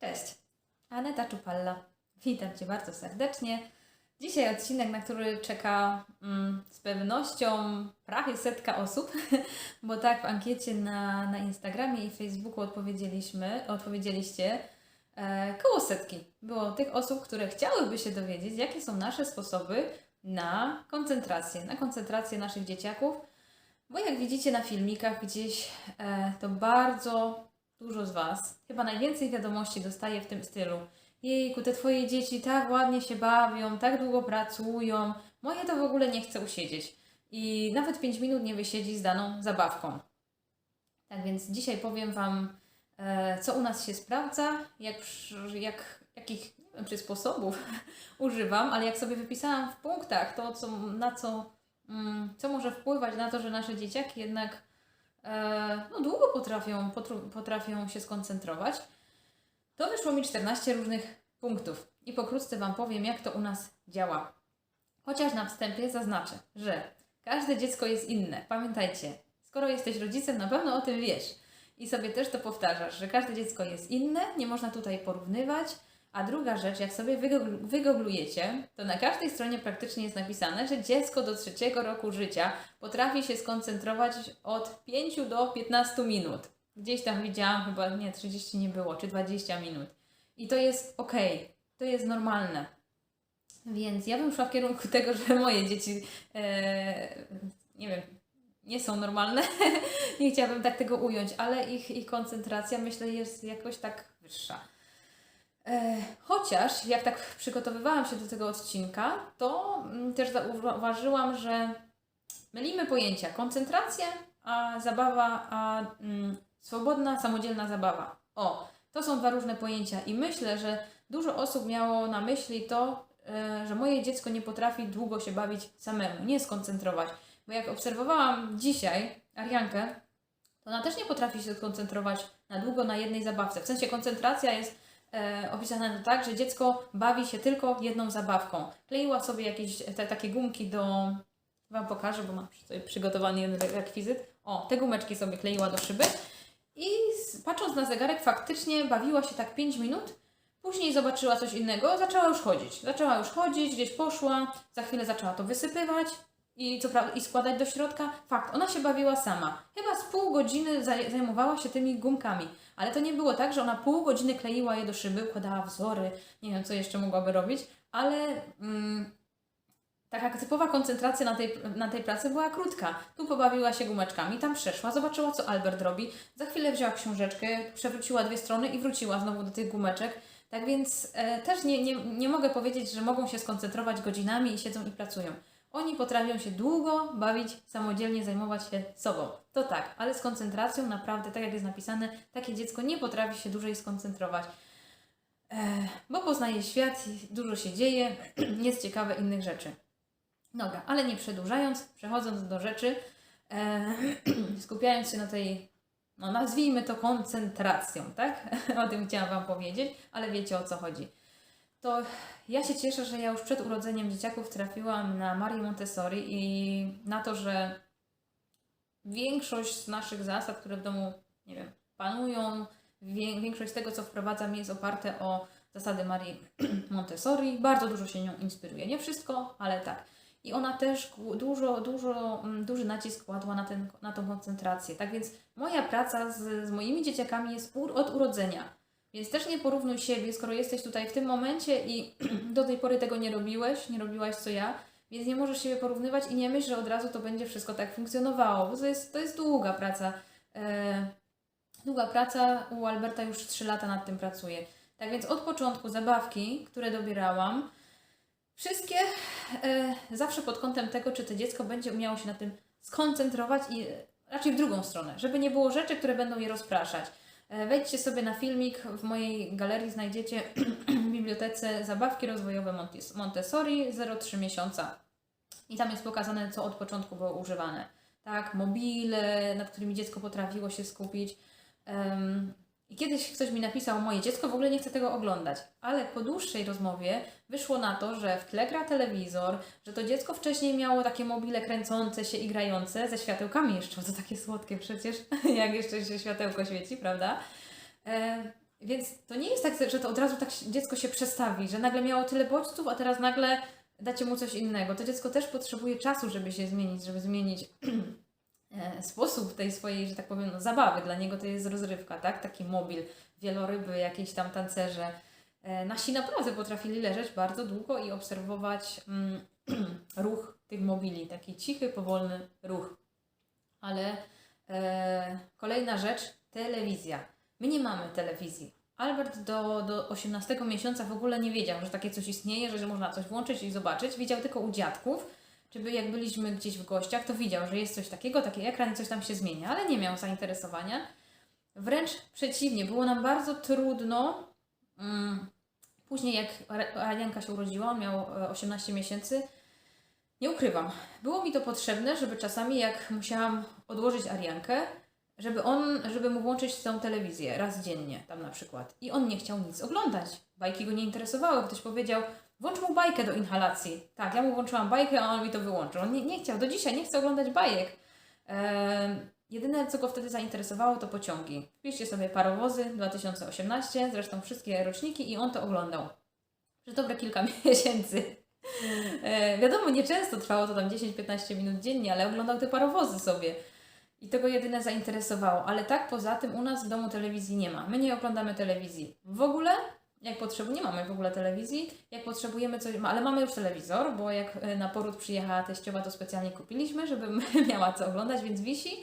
Cześć, Aneta Czupalla. Witam Cię bardzo serdecznie. Dzisiaj odcinek, na który czeka mm, z pewnością prawie setka osób, bo tak w ankiecie na, na Instagramie i Facebooku odpowiedzieliśmy, odpowiedzieliście e, koło setki. Było tych osób, które chciałyby się dowiedzieć, jakie są nasze sposoby na koncentrację, na koncentrację naszych dzieciaków, bo jak widzicie na filmikach gdzieś, e, to bardzo dużo z Was, chyba najwięcej wiadomości dostaje w tym stylu. Jejku, te Twoje dzieci tak ładnie się bawią, tak długo pracują, moje to w ogóle nie chce usiedzieć. I nawet 5 minut nie wysiedzi z daną zabawką. Tak więc dzisiaj powiem Wam, e, co u nas się sprawdza, jak, jak, jakich nie wiem, czy sposobów używam, ale jak sobie wypisałam w punktach to, co, na co, mm, co może wpływać na to, że nasze dzieciaki jednak no, długo potrafią, potrafią się skoncentrować, to wyszło mi 14 różnych punktów i pokrótce Wam powiem, jak to u nas działa. Chociaż na wstępie zaznaczę, że każde dziecko jest inne. Pamiętajcie, skoro jesteś rodzicem, na pewno o tym wiesz. I sobie też to powtarzasz, że każde dziecko jest inne, nie można tutaj porównywać. A druga rzecz, jak sobie wygoglujecie, to na każdej stronie praktycznie jest napisane, że dziecko do trzeciego roku życia potrafi się skoncentrować od 5 do 15 minut. Gdzieś tam widziałam, chyba nie, 30 nie było, czy 20 minut. I to jest ok, to jest normalne. Więc ja bym szła w kierunku tego, że moje dzieci, e, nie wiem, nie są normalne. nie chciałabym tak tego ująć, ale ich, ich koncentracja myślę jest jakoś tak wyższa. E, Chociaż jak tak przygotowywałam się do tego odcinka, to mm, też zauważyłam, że mylimy pojęcia koncentracja, a zabawa, a mm, swobodna, samodzielna zabawa. O, to są dwa różne pojęcia i myślę, że dużo osób miało na myśli to, e, że moje dziecko nie potrafi długo się bawić samemu, nie skoncentrować. Bo jak obserwowałam dzisiaj Ariankę, to ona też nie potrafi się skoncentrować na długo na jednej zabawce. W sensie koncentracja jest e, opisane tak, że dziecko bawi się tylko jedną zabawką. Kleiła sobie jakieś te, takie gumki do. Wam pokażę, bo mam przygotowany jeden rekwizyt. O, te gumeczki sobie kleiła do szyby. I patrząc na zegarek, faktycznie bawiła się tak 5 minut. Później zobaczyła coś innego, zaczęła już chodzić. Zaczęła już chodzić, gdzieś poszła, za chwilę zaczęła to wysypywać i, co prawda, i składać do środka. Fakt, ona się bawiła sama. Chyba z pół godziny zaj- zajmowała się tymi gumkami. Ale to nie było tak, że ona pół godziny kleiła je do szyby, układała wzory, nie wiem co jeszcze mogłaby robić, ale mm, taka typowa koncentracja na tej, na tej pracy była krótka. Tu pobawiła się gumeczkami, tam przeszła, zobaczyła co Albert robi, za chwilę wzięła książeczkę, przewróciła dwie strony i wróciła znowu do tych gumeczek. Tak więc e, też nie, nie, nie mogę powiedzieć, że mogą się skoncentrować godzinami i siedzą i pracują. Oni potrafią się długo bawić, samodzielnie zajmować się sobą. To tak, ale z koncentracją naprawdę, tak jak jest napisane, takie dziecko nie potrafi się dłużej skoncentrować. Bo poznaje świat, dużo się dzieje, jest ciekawe innych rzeczy. Dobra, ale nie przedłużając, przechodząc do rzeczy, skupiając się na tej, no nazwijmy to koncentracją, tak? o tym chciałam Wam powiedzieć, ale wiecie o co chodzi. To ja się cieszę, że ja już przed urodzeniem dzieciaków trafiłam na Marię Montessori i na to, że większość z naszych zasad, które w domu, nie wiem, panują, większość z tego, co wprowadzam, jest oparte o zasady Marii Montessori. Bardzo dużo się nią inspiruje. Nie wszystko, ale tak. I ona też dużo, dużo, mm, duży nacisk kładła na, ten, na tą koncentrację. Tak więc moja praca z, z moimi dzieciakami jest od urodzenia. Więc też nie porównuj siebie, skoro jesteś tutaj w tym momencie i do tej pory tego nie robiłeś, nie robiłaś co ja, więc nie możesz siebie porównywać i nie myśl, że od razu to będzie wszystko tak funkcjonowało, bo to jest, to jest długa praca. E, długa praca, u Alberta już 3 lata nad tym pracuje. Tak więc od początku zabawki, które dobierałam, wszystkie e, zawsze pod kątem tego, czy to dziecko będzie umiało się na tym skoncentrować i raczej w drugą stronę, żeby nie było rzeczy, które będą je rozpraszać. E, Wejdźcie sobie na filmik, w mojej galerii znajdziecie w bibliotece zabawki rozwojowe Montes- Montessori 0,3 miesiąca. I tam jest pokazane, co od początku było używane. Tak, mobile, nad którymi dziecko potrafiło się skupić. Em, I kiedyś ktoś mi napisał, moje dziecko w ogóle nie chce tego oglądać. Ale po dłuższej rozmowie wyszło na to, że w tle gra telewizor, że to dziecko wcześniej miało takie mobile kręcące się i grające ze światełkami jeszcze. To takie słodkie przecież, jak jeszcze się światełko świeci, prawda? E, Więc to nie jest tak, że to od razu tak dziecko się przestawi, że nagle miało tyle bodźców, a teraz nagle dacie mu coś innego. To dziecko też potrzebuje czasu, żeby się zmienić, żeby zmienić sposób tej swojej, że tak powiem, no, zabawy. Dla niego to jest rozrywka, tak? Taki mobil, wieloryby, jakieś tam tancerze. E, Nasi naprawdę potrafili leżeć bardzo długo i obserwować mm, ruch tych mobili, taki cichy, powolny ruch. Ale e, kolejna rzecz, telewizja. My nie mamy telewizji. Albert do, do 18 miesiąca w ogóle nie wiedział, że takie coś istnieje, że, że można coś włączyć i zobaczyć. Widział tylko u dziadków, czy by jak byliśmy gdzieś w gościach, to widział, że jest coś takiego, taki ekran coś tam się zmienia, ale nie miał zainteresowania. Wręcz przeciwnie, było nam bardzo trudno. Mm, później, jak Ar- Arianka się urodziła, miał e, 18 miesięcy, nie ukrywam, było mi to potrzebne, żeby czasami, jak musiałam odłożyć Ariankę, żeby on, żeby mu włączyć tą telewizję raz dziennie, tam na przykład. I on nie chciał nic oglądać. Bajki go nie interesowały. Ktoś powiedział, włącz mu bajkę do inhalacji. Tak, ja mu włączyłam bajkę, a on mi to wyłączył. On nie, nie chciał, do dzisiaj nie chce oglądać bajek. Ehm, jedyne, co go wtedy zainteresowało, to pociągi. Wpiszcie sobie parowozy 2018, zresztą wszystkie roczniki i on to oglądał. Przez dobre kilka miesięcy. E, wiadomo, nieczęsto trwało to tam 10-15 minut dziennie, ale oglądał te parowozy sobie. I to go jedyne zainteresowało. Ale tak poza tym u nas w domu telewizji nie ma. My nie oglądamy telewizji. W ogóle, jak potrzebujemy, nie mamy w ogóle telewizji. Jak potrzebujemy coś, ale mamy już telewizor, bo jak e, na poród przyjechała teściowa, to specjalnie kupiliśmy, żeby miała co oglądać, więc wisi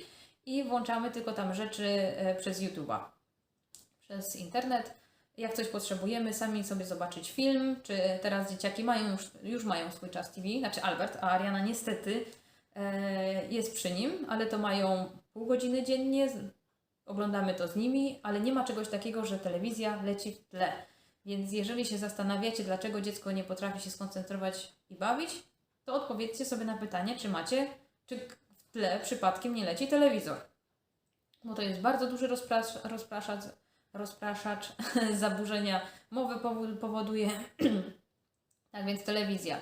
i włączamy tylko tam rzeczy e, przez YouTube'a, przez internet. Jak coś potrzebujemy, sami sobie zobaczyć film, czy teraz dzieciaki mają już, już mają swój czas TV, znaczy Albert, a Ariana niestety e, jest przy nim, ale to mają pół godziny dziennie, oglądamy to z nimi, ale nie ma czegoś takiego, że telewizja leci w tle. Więc jeżeli się zastanawiacie, dlaczego dziecko nie potrafi się skoncentrować i bawić, to odpowiedzcie sobie na pytanie, czy macie, czy w tle przypadkiem nie leci telewizor. Bo to jest bardzo duży rozprasz, rozpraszacz, rozpraszacz zaburzenia mowy powo- powoduje. tak więc telewizja.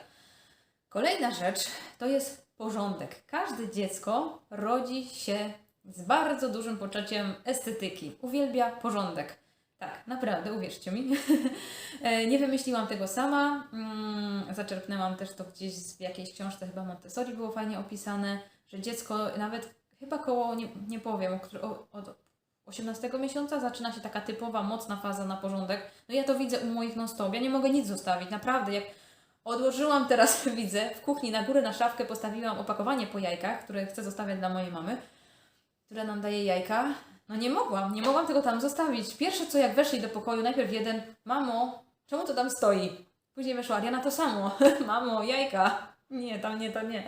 Kolejna rzecz to jest porządek. Każde dziecko rodzi się z bardzo dużym poczuciem estetyki. Uwielbia porządek. Tak, naprawdę, uwierzcie mi. E, Nie wymyśliłam tego sama. Mm, Zaczerpnęłam też to gdzieś w jakiejś książce, chyba Montessori było fajnie opisane, że dziecko nawet chyba koło, nie, nie powiem, od 18 miesiąca zaczyna się taka typowa, mocna faza na porządek. No ja to widzę u moich non-stop. Ja nie mogę nic zostawić, naprawdę. Jak odłożyłam teraz, widzę, w kuchni na górę na szafkę postawiłam opakowanie po jajkach, które chcę zostawiać dla mojej mamy, która nam daje jajka. No nie mogłam, nie mogłam tego tam zostawić. Pierwsze co jak weszli do pokoju, najpierw jeden, mamo, czemu to tam stoi? Później weszła Ariana, to samo, mamo, jajka. Nie, tam nie, to nie.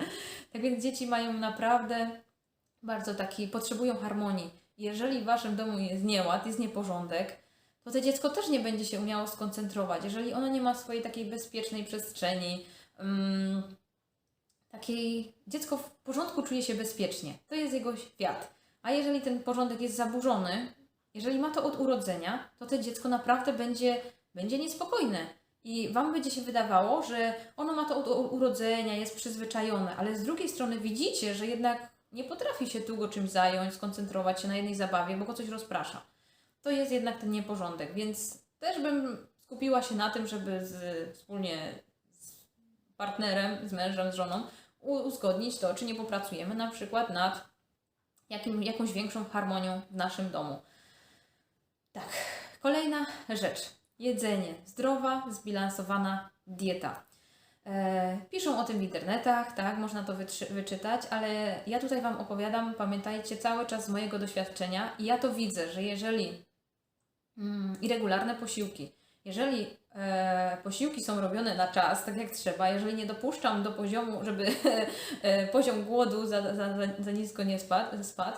Tak więc dzieci mają naprawdę bardzo taki, potrzebują harmonii. Jeżeli w Waszym domu jest nieład, jest nieporządek, to to dziecko też nie będzie się umiało skoncentrować. Jeżeli ono nie ma swojej takiej bezpiecznej przestrzeni, mm, takiej, dziecko w porządku czuje się bezpiecznie. To jest jego świat. A jeżeli ten porządek jest zaburzony, jeżeli ma to od urodzenia, to to dziecko naprawdę będzie, będzie niespokojne. I Wam będzie się wydawało, że ono ma to od od urodzenia, jest przyzwyczajone, ale z drugiej strony widzicie, że jednak nie potrafi się długo czymś zająć, skoncentrować się na jednej zabawie, bo go coś rozprasza. To jest jednak ten nieporządek, więc też bym skupiła się na tym, żeby z, wspólnie z partnerem, z mężem, z żoną uzgodnić to, czy nie popracujemy na przykład nad jakim, jakąś większą harmonią w naszym domu. Tak, kolejna rzecz. Jedzenie. Zdrowa, zbilansowana dieta. E, piszą o tym w internetach, tak, można to wyczytać, ale ja tutaj Wam opowiadam, pamiętajcie, cały czas z mojego doświadczenia i ja to widzę, że jeżeli mm, i regularne posiłki, jeżeli posiłki są robione na czas, tak jak trzeba, jeżeli nie dopuszczam do poziomu, żeby e, poziom głodu za, za, za, nisko nie spadł, spadł,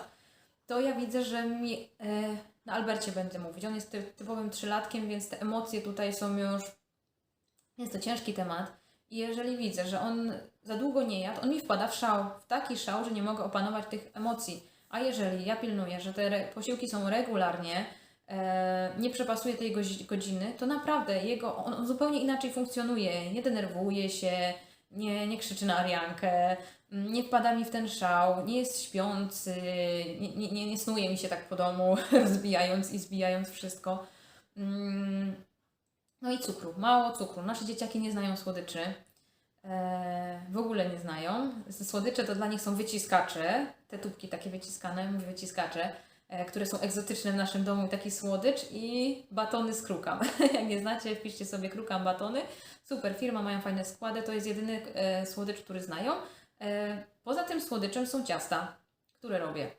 to ja widzę, że mi, e, na Albercie będę mówić, on jest ty, typowym trzylatkiem, więc te emocje tutaj są już, jest to ciężki temat. I jeżeli widzę, że on za długo nie jadł, on mi wpada w szał, w taki szał, że nie mogę opanować tych emocji. A jeżeli ja pilnuję, że te posiłki są regularnie, e, nie przepasuje tej godziny, to naprawdę jego, on, zupełnie inaczej funkcjonuje. Nie denerwuje się, nie, nie krzyczy na Ariankę, nie wpada mi w ten szał, nie jest śpiący, nie, nie, nie, snuje mi się tak po domu, rozbijając i zbijając wszystko. Mm, No i cukru, mało cukru. Nasze dzieciaki nie znają słodyczy. E, w ogóle nie znają. Słodycze to dla nich są wyciskacze, te tubki takie wyciskane, mówię wyciskacze, e, które są egzotyczne w naszym domu, taki słodycz i batony z krukam. Jak nie znacie, wpiszcie sobie krukam batony. Super, firma, mają fajne składy, to jest jedyny e, słodycz, który znają. E, poza tym słodyczem są ciasta, które robię.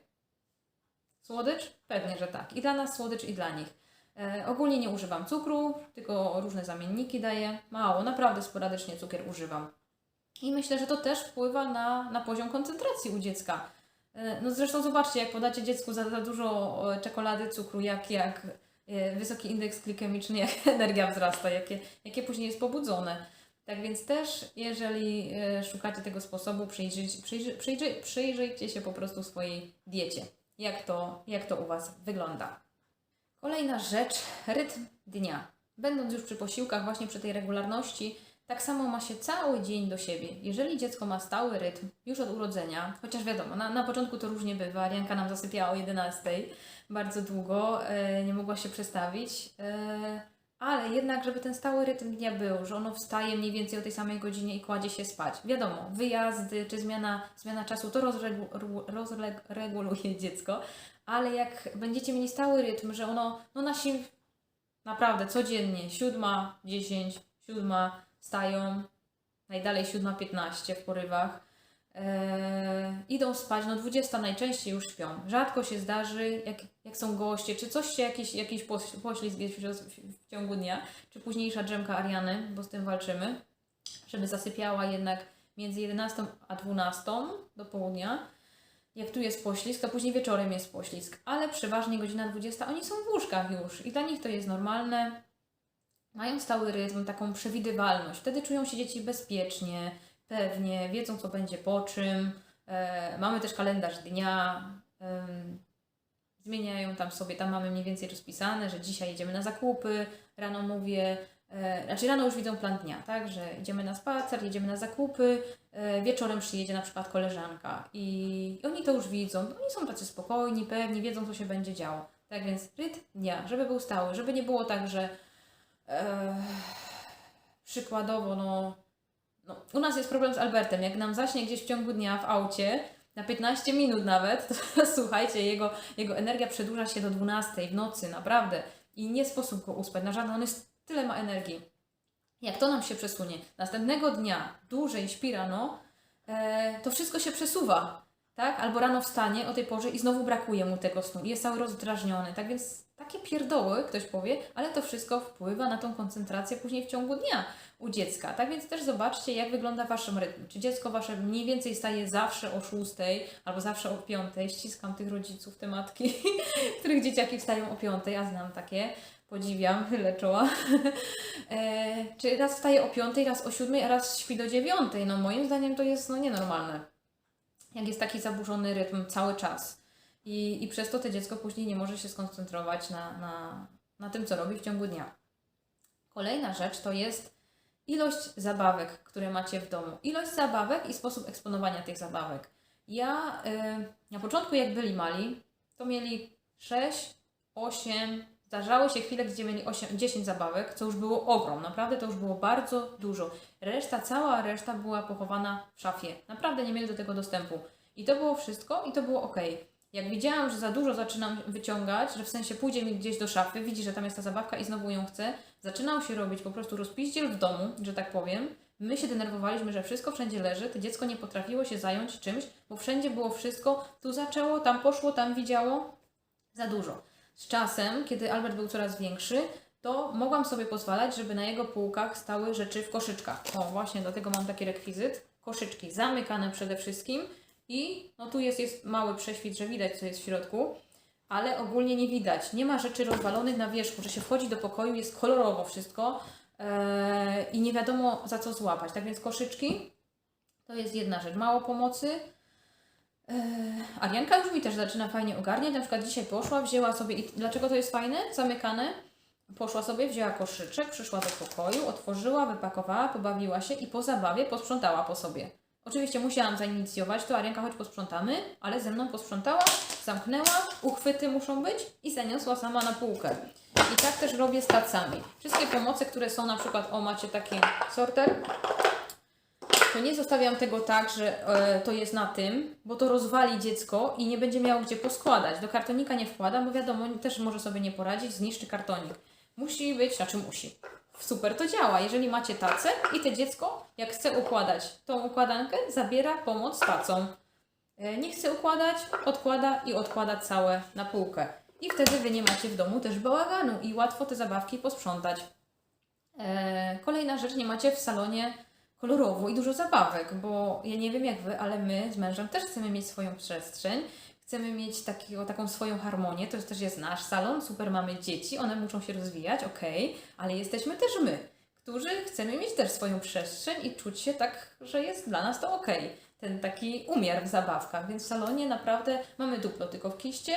Słodycz? Pewnie, że tak. I dla nas słodycz, i dla nich. E, ogólnie nie używam cukru, tylko różne zamienniki daję. Mało, naprawdę sporadycznie cukier używam. I myślę, że to też wpływa na, na poziom koncentracji u dziecka. E, no zresztą zobaczcie, jak podacie dziecku za, za dużo e, czekolady, cukru, jak, jak e, wysoki indeks glikemiczny, jak energia wzrasta, jakie, jakie później jest pobudzone. Tak więc też, jeżeli szukacie tego sposobu, przyjrzyjcie, przyjrzy, przyjrzy, przyjrzyjcie się po prostu swojej diecie. Jak to, jak to u Was wygląda. Kolejna rzecz, rytm dnia. Będąc już przy posiłkach, właśnie przy tej regularności, tak samo ma się cały dzień do siebie. Jeżeli dziecko ma stały rytm już od urodzenia, chociaż wiadomo, na, na początku to różnie bywa, Arianka nam zasypiała o 11, bardzo długo, e, nie mogła się przestawić, e, ale jednak, żeby ten stały rytm dnia był, że ono wstaje mniej więcej o tej samej godzinie i kładzie się spać. Wiadomo, wyjazdy czy zmiana, zmiana czasu to rozregu, rozreguluje dziecko, ale jak będziecie mieli stały rytm, że ono, no nasi naprawdę codziennie, siódma, dziesięć, siódma wstają, najdalej siódma, piętnaście w porywach, Eee, idą spać, no 20 najczęściej już śpią. Rzadko się zdarzy, jak, jak są goście, czy coś się, jakiś, jakiś poś- poślizg jest w ciągu dnia, czy późniejsza drzemka Ariany, bo z tym walczymy, żeby zasypiała jednak między 11 a 12 do południa. Jak tu jest poślizg, to później wieczorem jest poślizg, ale przeważnie godzina 20 oni są w łóżkach już i dla nich to jest normalne. Mają stały rytm, taką przewidywalność. Wtedy czują się dzieci bezpiecznie, pewnie, wiedzą co będzie po czym. E, mamy też kalendarz dnia. em, zmieniają tam sobie, tam mamy mniej więcej rozpisane, że dzisiaj jedziemy na zakupy, rano mówię, e, znaczy rano już widzą plan dnia, tak, że idziemy na spacer, jedziemy na zakupy, e, wieczorem przyjedzie na przykład koleżanka i, i oni to już widzą, oni są tacy spokojni, pewni, wiedzą co się będzie działo. Tak więc rytm dnia, żeby był stały, żeby nie było tak, że przykładowo, no, no, u nas jest problem z Albertem. Jak nam zaśnie gdzieś w ciągu dnia w aucie, na 15 minut nawet, to słuchajcie, jego, jego energia przedłuża się do 12 w nocy, naprawdę. I nie sposób go uspać, na żaden, on jest, tyle ma energii. Jak to nam się przesunie, następnego dnia dłużej śpi rano, e, to wszystko się przesuwa, tak? Albo rano wstanie o tej porze i znowu brakuje mu tego snu i jest cały rozdrażniony. Tak więc takie pierdoły, ktoś powie, ale to wszystko wpływa na tą koncentrację później w ciągu dnia u dziecka. Tak więc też zobaczcie, jak wygląda Wasz rytm. Czy dziecko Wasze mniej więcej staje zawsze o 6 albo zawsze o 5. Ściskam tych rodziców, te matki, których dzieciaki wstają o 5, a znam takie. Podziwiam, chylę czoła. e, czy raz wstaje o 5, raz o 7, a raz śpi do 9. No moim zdaniem to jest no, nienormalne. Jak jest taki zaburzony rytm cały czas. I, I przez to to dziecko później nie może się skoncentrować na, na, na tym, co robi w ciągu dnia. Kolejna rzecz to jest ilość zabawek, które macie w domu. Ilość zabawek i sposób eksponowania tych zabawek. Ja y, na początku, jak byli mali, to mieli 6, 8, zdarzały się chwile, gdzie mieli 8, 10 zabawek, co już było ogrom. Naprawdę to już było bardzo dużo. Reszta, cała reszta była pochowana w szafie. Naprawdę nie mieli do tego dostępu. I to było wszystko i to było ok. Jak widziałam, że za dużo zaczynam wyciągać, że w sensie pójdzie mi gdzieś do szafy, widzi, że tam jest ta zabawka i znowu ją chce, zaczynał się robić po prostu rozpiździel w domu, że tak powiem. My się denerwowaliśmy, że wszystko wszędzie leży, to dziecko nie potrafiło się zająć czymś, bo wszędzie było wszystko, tu zaczęło, tam poszło, tam widziało. Za dużo. Z czasem, kiedy Albert był coraz większy, to mogłam sobie pozwalać, żeby na jego półkach stały rzeczy w koszyczkach. O, właśnie dlatego mam taki rekwizyt. Koszyczki zamykane przede wszystkim i no tu jest, jest mały prześwit, że widać co jest w środku, ale ogólnie nie widać. Nie ma rzeczy rozwalonych na wierzchu, że się wchodzi do pokoju, jest kolorowo wszystko e, i nie wiadomo za co złapać. Tak więc koszyczki to jest jedna rzecz. Mało pomocy. E, Arianka już mi też zaczyna fajnie ogarniać. Na przykład dzisiaj poszła, wzięła sobie. I dlaczego to jest fajne? Zamykane. Poszła sobie, wzięła koszyczek, przyszła do pokoju, otworzyła, wypakowała, pobawiła się i po zabawie posprzątała po sobie. Oczywiście musiałam zainicjować to, Arianka, choć posprzątamy, ale ze mną posprzątała, zamknęła, uchwyty muszą być i zaniosła sama na półkę. I tak też robię z tacami. Wszystkie pomoce, które są na przykład, o macie taki sorter, to nie zostawiam tego tak, że e, to jest na tym, bo to rozwali dziecko i nie będzie miało gdzie poskładać. Do kartonika nie wkładam, bo wiadomo, też może sobie nie poradzić, zniszczy kartonik. Musi być, znaczy musi. Super to działa. Jeżeli macie tacę i te dziecko, jak chce układać tą układankę, zabiera pomoc tacą. E, Nie chce układać, odkłada i odkłada całe na półkę. I wtedy Wy nie macie w domu też bałaganu i łatwo te zabawki posprzątać. E, Kolejna rzecz, nie macie w salonie kolorowo i dużo zabawek, bo ja nie wiem jak Wy, ale my z mężem też chcemy mieć swoją przestrzeń, chcemy mieć takiego, taką swoją harmonię, to też jest nasz salon, super mamy dzieci, one muszą się rozwijać, okej, ale jesteśmy też my, którzy chcemy mieć też swoją przestrzeń i czuć się tak, że jest dla nas to okej. Ten taki umiar w zabawkach, więc w salonie naprawdę mamy duplo tylko w kiście,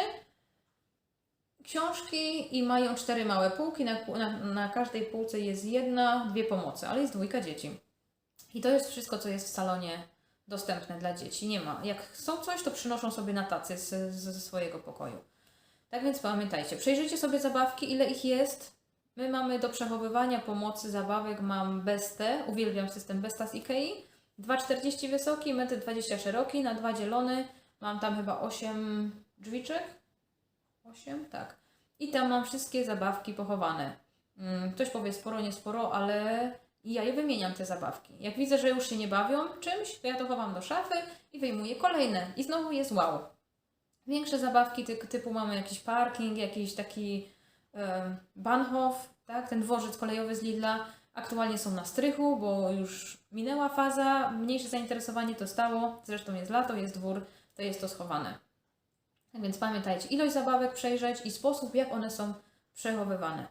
książki i mają cztery małe półki. Na, na, na każdej półce jest jedna, dwie pomocy, ale jest dwójka dzieci. I to jest wszystko, co jest w salonie dostępne dla dzieci. Nie ma. Jak chcą coś, to przynoszą sobie na tacy ze swojego pokoju. Tak więc pamiętajcie, przejrzyjcie sobie zabawki, ile ich jest. My mamy do przechowywania pomocy zabawek, mam Bestę, uwielbiam system Besta z Ikei. 2,40 wysoki, 1,20 m szeroki, na dwa dzielony. Mam tam chyba 8 drzwiczek. 8? Tak. I tam mam wszystkie zabawki pochowane. Mm, Ktoś powie sporo, nie sporo, ale ja je wymieniam te zabawki. Jak widzę, że już się nie bawią czymś, to ja to chowam do szafy i wyjmuję kolejne. I znowu jest wow. Większe zabawki ty, typu mamy jakiś parking, jakiś taki e, Bahnhof, tak? ten dworzec kolejowy z Lidla. Aktualnie są na strychu, bo już minęła faza, mniejsze zainteresowanie to stało. Zresztą jest lato, jest dwór, to jest to schowane. Tak więc pamiętajcie, ilość zabawek przejrzeć i sposób, jak one są przechowywane,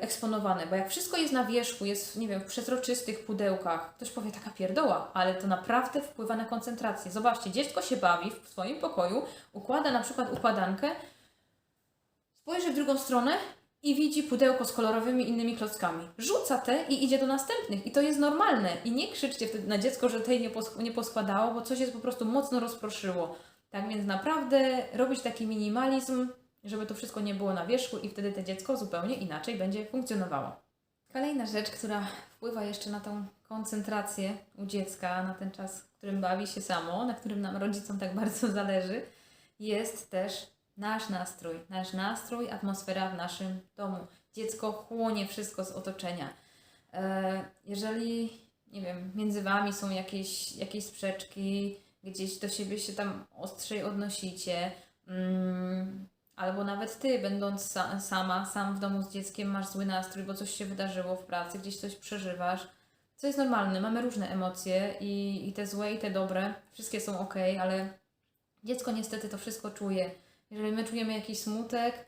eksponowane. Bo jak wszystko jest na wierzchu, jest, nie wiem, w przezroczystych pudełkach, ktoś powie taka pierdoła, ale to naprawdę wpływa na koncentrację. Zobaczcie, dziecko się bawi w swoim pokoju, układa na przykład układankę, spojrzy w drugą stronę i widzi pudełko z kolorowymi innymi klockami. Rzuca te i idzie do następnych. I to jest normalne. I nie krzyczcie wtedy na dziecko, że tej nie, nie poskładało, bo coś jest po prostu mocno rozproszyło. Tak więc naprawdę robić taki minimalizm, żeby to wszystko nie było na wierzchu i wtedy to dziecko zupełnie inaczej będzie funkcjonowało. Kolejna rzecz, która wpływa jeszcze na tą koncentrację u dziecka, na ten czas, w którym bawi się samo, na którym nam rodzicom tak bardzo zależy, jest też nasz nastrój. Nasz nastrój, atmosfera w naszym domu. Dziecko chłonie wszystko z otoczenia. E, Jeżeli, nie wiem, między Wami są jakieś, jakieś sprzeczki, gdzieś do siebie się tam ostrzej odnosicie, mm, albo nawet Ty, będąc sa- sama, sam w domu z dzieckiem, masz zły nastrój, bo coś się wydarzyło w pracy, gdzieś coś przeżywasz, co jest normalne, mamy różne emocje i, i te złe, i te dobre, wszystkie są ok, ale dziecko niestety to wszystko czuje. Jeżeli my czujemy jakiś smutek,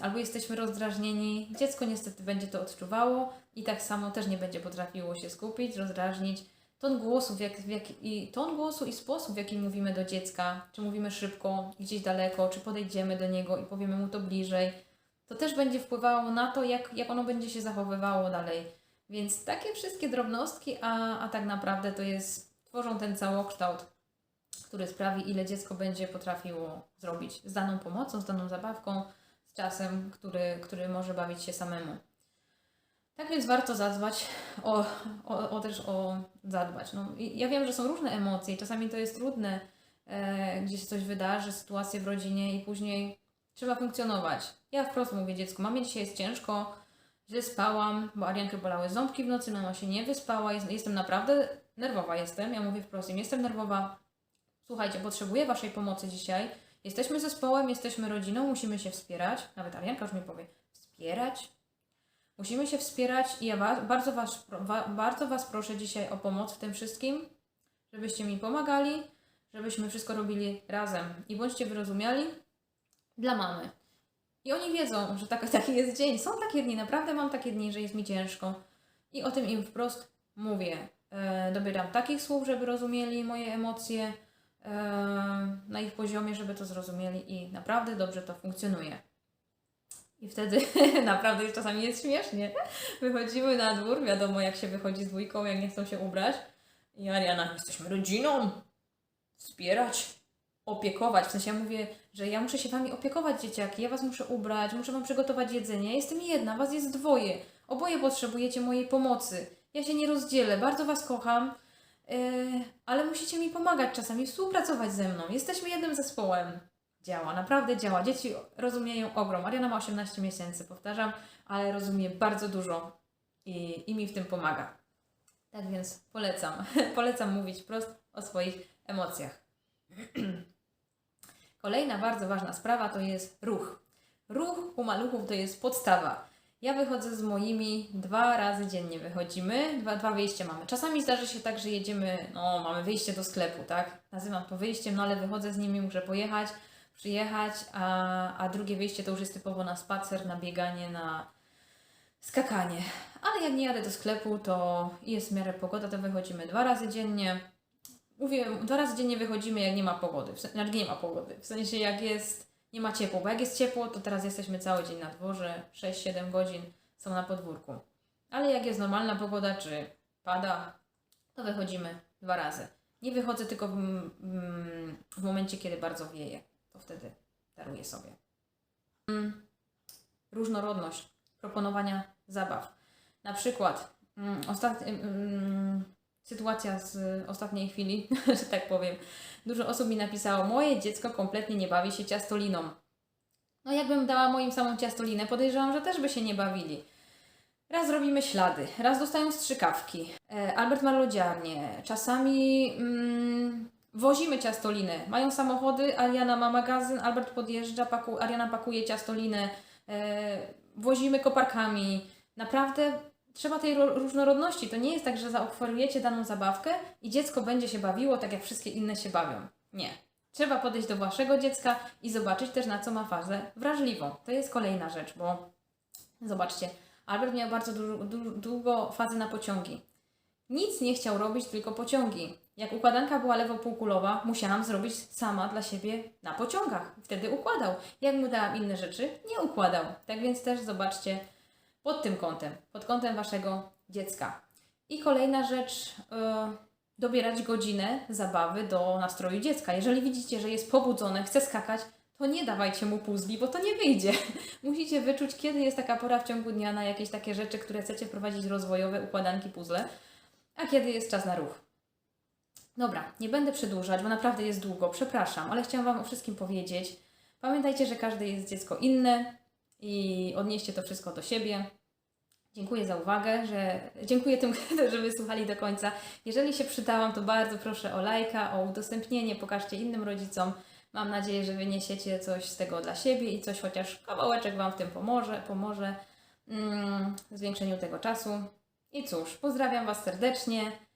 albo jesteśmy rozdrażnieni, dziecko niestety będzie to odczuwało i tak samo też nie będzie potrafiło się skupić, rozdrażnić. Ton głosu, w jak, w jak, i ton głosu i sposób, w jaki mówimy do dziecka, czy mówimy szybko, gdzieś daleko, czy podejdziemy do niego i powiemy mu to bliżej, to też będzie wpływało na to, jak, jak ono będzie się zachowywało dalej. Więc takie wszystkie drobnostki, a, a tak naprawdę to jest, tworzą ten całokształt, który sprawi, ile dziecko będzie potrafiło zrobić z daną pomocą, z daną zabawką, z czasem, który, który może bawić się samemu. Tak więc warto zadbać o, o, o też o zadbać. No, ja wiem, że są różne emocje i czasami to jest trudne, e, coś wydarzy, sytuacje w rodzinie i później trzeba funkcjonować. Ja wprost mówię dziecku, mamie dzisiaj jest ciężko, źle spałam, bo Ariankę bolały ząbki w nocy, mama się nie wyspała, jest, jestem naprawdę nerwowa jestem. Ja mówię wprost im, jestem nerwowa, słuchajcie, potrzebuję Waszej pomocy dzisiaj. Jesteśmy zespołem, jesteśmy rodziną, musimy się wspierać. Nawet Arianka już mi powie, wspierać? Musimy się wspierać i ja bardzo, was, bardzo Was proszę dzisiaj o pomoc w tym wszystkim, żebyście mi pomagali, żebyśmy wszystko robili razem i bądźcie wyrozumiali dla mamy. I oni wiedzą, że tak, taki jest dzień. Są takie dni, naprawdę mam takie dni, że jest mi ciężko. I o tym im wprost mówię. E, dobieram takich słów, żeby rozumieli moje emocje e, na ich poziomie, żeby to zrozumieli i naprawdę dobrze to funkcjonuje. I wtedy naprawdę czasami jest śmiesznie. Wychodzimy na dwór, wiadomo jak się wychodzi z dwójką, jak nie chcą się ubrać. I Ariana, jesteśmy rodziną, wspierać, opiekować. W sensie ja mówię, że ja muszę się wami opiekować, dzieciaki. Ja was muszę ubrać, muszę wam przygotować jedzenie. Ja jestem jedna, was jest dwoje. Oboje potrzebujecie mojej pomocy. Ja się nie rozdzielę, bardzo was kocham, yy, ale musicie mi pomagać czasami, współpracować ze mną. Jesteśmy jednym zespołem. Działa, naprawdę działa. Dzieci rozumieją ogrom. Ariana ma 18 miesięcy, powtarzam, ale rozumie bardzo dużo i, i mi w tym pomaga. Tak więc polecam. polecam mówić wprost o swoich emocjach. Kolejna bardzo ważna sprawa to jest ruch. Ruch u maluchów to jest podstawa. Ja wychodzę z moimi dwa razy dziennie wychodzimy, dwa, dwa wyjścia mamy. Czasami zdarzy się tak, że jedziemy, no mamy wyjście do sklepu, tak? Nazywam to wyjściem, no ale wychodzę z nimi, muszę pojechać, przyjechać, a, a drugie wyjście to już jest typowo na spacer, na bieganie, na skakanie. Ale jak nie jadę do sklepu, to jest w miarę pogoda, to wychodzimy dwa razy dziennie. Mówię, dwa razy dziennie wychodzimy, jak nie ma pogody. Jak nie ma pogody. W sensie, jak jest, nie ma ciepło. Bo jak jest ciepło, to teraz jesteśmy cały dzień na dworze, 6-7 godzin są na podwórku. Ale jak jest normalna pogoda, czy pada, to wychodzimy dwa razy. Nie wychodzę tylko w, mm, w momencie, kiedy bardzo wieje. To wtedy daruję sobie. Mm, Różnorodność proponowania zabaw. Na przykład mm, ostat... mm, sytuacja z ostatniej chwili, że tak powiem. Dużo osób mi napisało, moje dziecko kompletnie nie bawi się ciastoliną. No jakbym dała moim samą ciastolinę, podejrzewam, że też by się nie bawili. Raz robimy ślady, raz dostają strzykawki. E, Albert ma lodziarnię. Czasami mm, wozimy ciastolinę. Mają samochody, Ariana ma magazyn, Albert podjeżdża, paku, Ariana pakuje ciastolinę. E, wozimy koparkami. Naprawdę trzeba tej ro- różnorodności. To nie jest tak, że zaoferujecie daną zabawkę i dziecko będzie się bawiło tak, jak wszystkie inne się bawią. Nie. Trzeba podejść do waszego dziecka i zobaczyć też, na co ma fazę wrażliwą. To jest kolejna rzecz, bo zobaczcie, Albert miał bardzo długo fazę na pociągi. Nic nie chciał robić, tylko pociągi. Jak układanka była lewopółkulowa, musiałam zrobić sama dla siebie na pociągach. Wtedy układał. Jak mu dałam inne rzeczy, nie układał. Tak więc też zobaczcie pod tym kątem, pod kątem waszego dziecka. I kolejna rzecz, e, dobierać godzinę zabawy do nastroju dziecka. Jeżeli widzicie, że jest pobudzone, chce skakać, to nie dawajcie mu puzli, bo to nie wyjdzie. Musicie wyczuć, kiedy jest taka pora w ciągu dnia na jakieś takie rzeczy, które chcecie wprowadzić rozwojowe, układanki, puzzle, a kiedy jest czas na ruch. Dobra, nie będę przedłużać, bo naprawdę jest długo, przepraszam, ale chciałam Wam o wszystkim powiedzieć. Pamiętajcie, że każde jest dziecko inne i odnieście to wszystko do siebie. Dziękuję za uwagę, że dziękuję tym, że wysłuchali do końca. Jeżeli się przydałam, to bardzo proszę o lajka, o udostępnienie, pokażcie innym rodzicom. Mam nadzieję, że wyniesiecie coś z tego dla siebie i coś chociaż kawałeczek Wam w tym pomoże, pomoże mm, zwiększeniu tego czasu. I cóż, pozdrawiam Was serdecznie